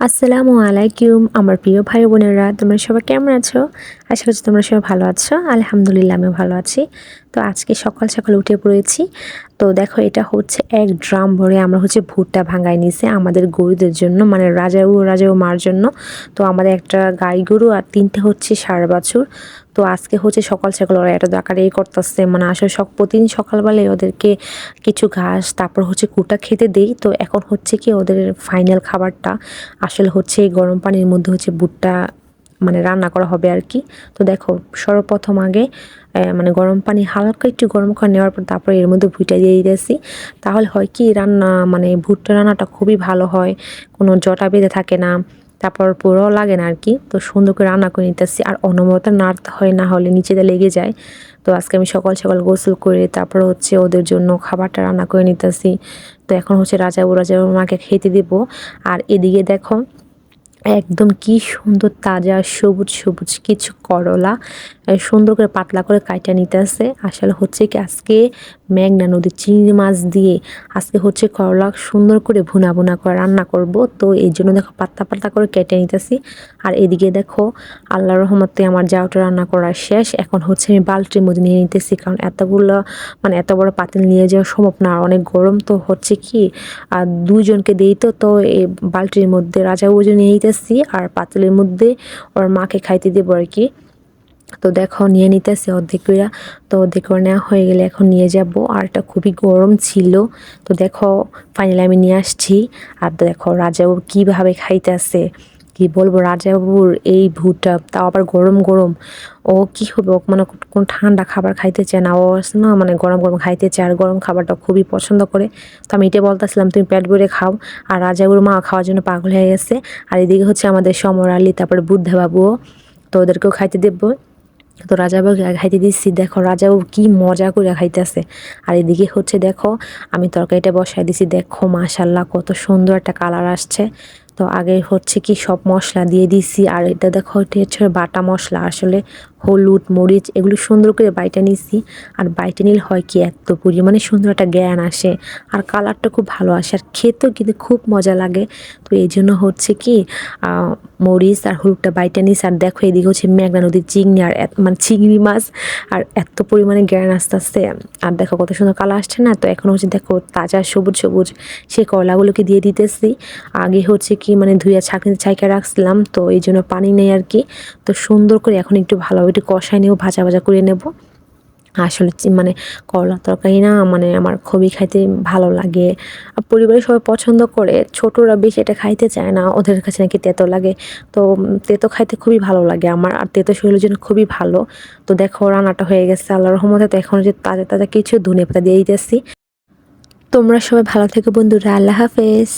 আসসালামু আলাইকুম, আমার প্রিয় ভাই বোনেরা, তোমরা সবাই কেমন আছো? আশা করছি তোমরা সবাই ভালো আছো। আলহামদুলিল্লাহ আমি ভালো আছি। তো আজকে সকাল সকাল উঠে পড়েছি। তো দেখো, এটা হচ্ছে এক ড্রাম ভরে আমরা হচ্ছে ভুট্টা ভাঙাই নিছে আমাদের গরুদের জন্য মানে রাজা ও রাজা ও মার জন্য। তো আমাদের একটা গাই গরু আর তিনটে হচ্ছে সারা বাছুর। তো আজকে হচ্ছে সকাল সকাল ওরা এটা আকারে এই করতেছে মানে আসলে সব প্রতিদিন সকালবেলায় ওদেরকে কিছু ঘাস, তারপর হচ্ছে কুটা খেতে দেই। তো এখন হচ্ছে কি ওদের ফাইনাল খাবারটা আসলে হচ্ছে গরম পানির মধ্যে হচ্ছে ভুট্টা মানে রান্না করা হবে আর কি। তো দেখো, সর্বপ্রথম আগে মানে গরম পানি হালকা একটু গরম করে নেওয়ার পর তারপরে এর মধ্যে ভুট্টা দিয়ে দিয়েছি তাহলে হয় কি রান্না মানে ভুট্টা রান্নাটা খুবই ভালো হয়, কোনো জটা বেঁধে থাকে না। তারপর পুরো লাগে না আর কি। তো সুন্দর করে রান্না করে নিতেছি। আর অনবরত নাড়তে হয়, না হলে নিচেতে লেগে যায়। তো আজকে আমি সকাল সকাল গোসল করে তারপর হচ্ছে ওদের জন্য খাবারটা রান্না করে নিতেছি। তো এখন হচ্ছে রাজা ও রাজা মাকে খেতে দেবো। আর এদিকে দেখো, একদম কি সুন্দর তাজা সবুজ সবুজ কিছু করলা। সুন্দর করে পাতলা করে কাইটা নিতে আসে আসলে হচ্ছে কি আজকে মেঘনা নদীর চিংড়ি মাছ দিয়ে আজকে হচ্ছে করলা সুন্দর করে ভুনা ভুনা করে রান্না করব। তো এই জন্য দেখো পাতলা পাতলা করে কেটে নিতেছি। আর এদিকে দেখো আল্লাহ রহমতে আমার যাওয়াটা রান্না করা শেষ। এখন হচ্ছে আমি বালতির মধ্যে নিয়ে নিতেছি কারণ এতগুলো মানে এত বড় পাতিল নিয়ে যাওয়া সম্ভব না। আর অনেক গরম তো হচ্ছে কি, আর দুজনকে দিই তো তো এই বালতির মধ্যে রাজা উজু নিয়ে নিতেছি। আর পাতিলের মধ্যে ওর মাকে খাইতে দেবো আর কি। তো দেখো, নিয়ে নিতেছে অর্ধেক কইরা। তো অর্ধেক করে নেওয়া হয়ে গেলে এখন নিয়ে যাব। আর এটা খুবই গরম ছিল। তো দেখো ফাইনালি আমি নিয়ে আসছি। আর দেখো রাজাও কীভাবে খাইতেছে? কি বলব, রাজাবাবুর এই ভুটটা, তাও আবার গরম গরম। ও কি হবে? ও মানে কোন ঠান্ডা খাবার খাইতে চায় না। ও না মানে গরম গরম খাইতে চায়। আর গরম খাবারটা খুবই পছন্দ করে। তো আমি এটা বলতেছিলাম, তুমি পেট ভরে খাও। আর রাজাবাবুর মা খাওয়ার জন্য পাগল হয়ে গেছে। আর এদিকে হচ্ছে আমাদের সমর আলী, তারপরে বুদ্ধবাবুও। তো ওদেরকেও খাইতে দেবো। তো রাজাবাবুকে খাইতে দিচ্ছি। দেখো রাজাবাবু কি মজা করে খাইতেছে। আর এদিকে হচ্ছে দেখো, আমি তরকারিটা বসাই দিছি। দেখো মাশাল্লাহ কত সুন্দর একটা কালার আসছে। তো আগে হচ্ছে কি সব মশলা দিয়ে দিছি, আর এটা দেখো, এটা হচ্ছে বাটা মশলা, আসলে হলুদ, মরিচ, এগুলো সুন্দর করে বাইটা নিছি। আর বাইটা নিলে হয় কি এত পরিমাণে সুন্দর একটা জ্ঞান আসে, আর কালারটা খুব ভালো আসে, আর খেতেও কিন্তু খুব মজা লাগে। তো এই জন্য হচ্ছে কি মরিচ আর হলুদটা বাইটা নিস আর দেখো এদিকে হচ্ছে মেঘনা নদীর চিংড়ি, আর মানে চিংড়ি মাছ, আর এত পরিমাণে জ্ঞান আস্তে আস্তে আর দেখো কত সুন্দর কালার আসছে না, তো এখন হচ্ছে দেখো তাজা সবুজ সবুজ সেই কলাগুলোকে দিয়ে দিতেছি। আগে হচ্ছে কি মানে ধুইয়া ছাঁকনিতে ছাইকা রাখছিলাম, তো এই জন্য পানি নেই আর কি। তো সুন্দর করে এখন একটু ভালোভাবে একটু কষাই নেব ভাজা ভাজা করে নেব। আসলে মানে করলা তরকারি না মানে আমার খুবই খাইতে ভালো লাগে। আর পরিবারের সবাই পছন্দ করে, ছোটরা বেশি এটা খাইতে চায় না, ওদের কাছে নাকি তেতো লাগে। তো তেতো খাইতে খুবই ভালো লাগে আমার, আর তেতো শরীরের জন্য খুবই ভালো। তো দেখো রান্নাটা হয়ে গেছে আল্লাহ রহমতে তো এখন যে তাজা তাজা কিছু ধনে পাতা দিয়ে দিতেছি। তোমরা সবাই ভালো থেকে বন্ধুরা, আল্লাহ হাফেজ।